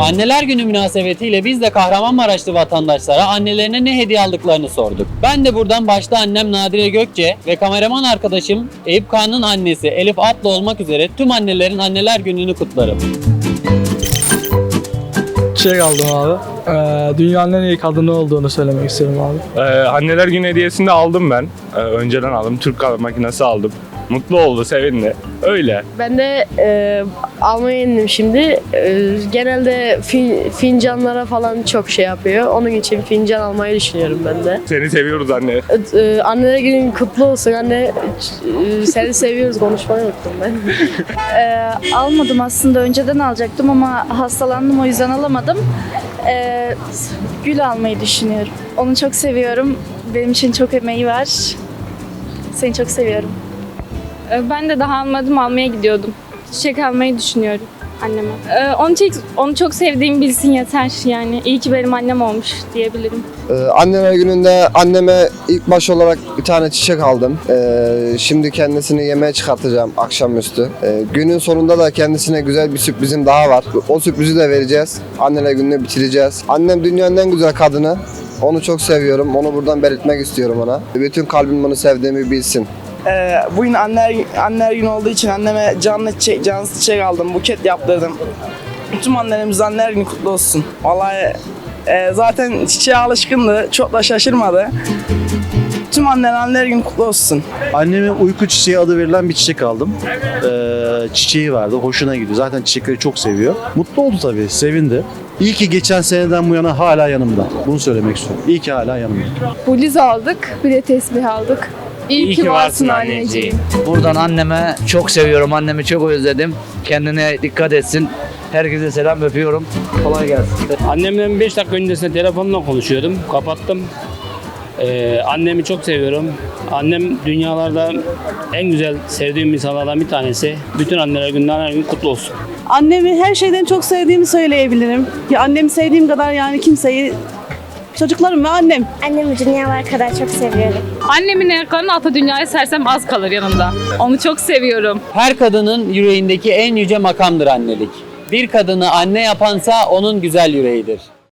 Anneler Günü münasebetiyle biz de Kahramanmaraşlı vatandaşlara annelerine ne hediye aldıklarını sorduk. Ben de buradan başta annem Nadire Gökçe ve kameraman arkadaşım Eyüp Kağan'ın annesi Elif Atlı olmak üzere tüm annelerin anneler gününü kutlarım. Çiçek aldım abi. Ee, dünyanın en iyi kadını olduğunu söylemek istiyorum abi. Ee, anneler günü hediyesini de aldım ben. Ee, önceden aldım. Türk kahve makinesi aldım. Mutlu oldu, sevindi. Öyle. Ben de e, almaya indim şimdi. E, genelde fin- fincanlara falan çok şey yapıyor. Onun için fincan almayı düşünüyorum ben de. Seni seviyoruz anne. E, e, anneler günün kutlu olsun anne. E, seni seviyoruz konuşmayı unuttum ben. Ee, almadım aslında önceden alacaktım ama hastalandım o yüzden alamadım. Ee, gül almayı düşünüyorum. Onu çok seviyorum. Benim için çok emeği var. Seni çok seviyorum. Ee, Ben de daha almadım almaya gidiyordum. Çiçek almayı düşünüyorum anneme. Ee, Onu çok, onu çok sevdiğimi bilsin yeter yani. İyi ki benim annem olmuş diyebilirim. Ee, Anneler gününde anneme ilk baş olarak bir tane çiçek aldım. Ee, şimdi kendisini yemeğe çıkartacağım akşamüstü. Ee, günün sonunda da kendisine güzel bir sürprizim daha var. O sürprizi de vereceğiz. Anneler gününü bitireceğiz. Annem dünyanın en güzel kadını. Onu çok seviyorum. Onu buradan belirtmek istiyorum ona. Bütün kalbim onu sevdiğimi bilsin. Ee, bugün anneler, anneler günü olduğu için anneme canlı çiçek, cansız çiçek aldım, buket yaptırdım. Tüm annelerimiz anneler günü kutlu olsun. Vallahi e, zaten çiçeğe alışkındı, çok da şaşırmadı. Tüm anneler anneler günü kutlu olsun. Anneme uyku çiçeği adı verilen bir çiçek aldım. Ee, çiçeği vardı. Hoşuna gidiyor. Zaten çiçekleri çok seviyor. Mutlu oldu tabii. Sevindi. İyi ki geçen seneden bu yana hala yanımda. Bunu söylemek istiyorum. İyi ki hala yanımda. Bluz aldık, bir de tesbih aldık. İyi, ki varsın anneciğim. Buradan anneme çok seviyorum. Annemi çok özledim. Kendine dikkat etsin. Herkese selam öpüyorum. Kolay gelsin. Annemle 5 dakika öncesinde telefonla konuşuyordum. Kapattım. Ee, annemi çok seviyorum. Annem dünyalarda en güzel sevdiğim insanlardan bir tanesi. Bütün anneler günü, anneler günü kutlu olsun. Annemi her şeyden çok sevdiğimi söyleyebilirim. Ya annemi sevdiğim kadar yani kimseyi çocuklarım ve annem. Annemi dünyalar kadar çok seviyorum. Annemin ayaklarını ata dünyaya sersem az kalır yanında. Onu çok seviyorum. Her kadının yüreğindeki en yüce makamdır annelik. Bir kadını anne yapansa onun güzel yüreğidir.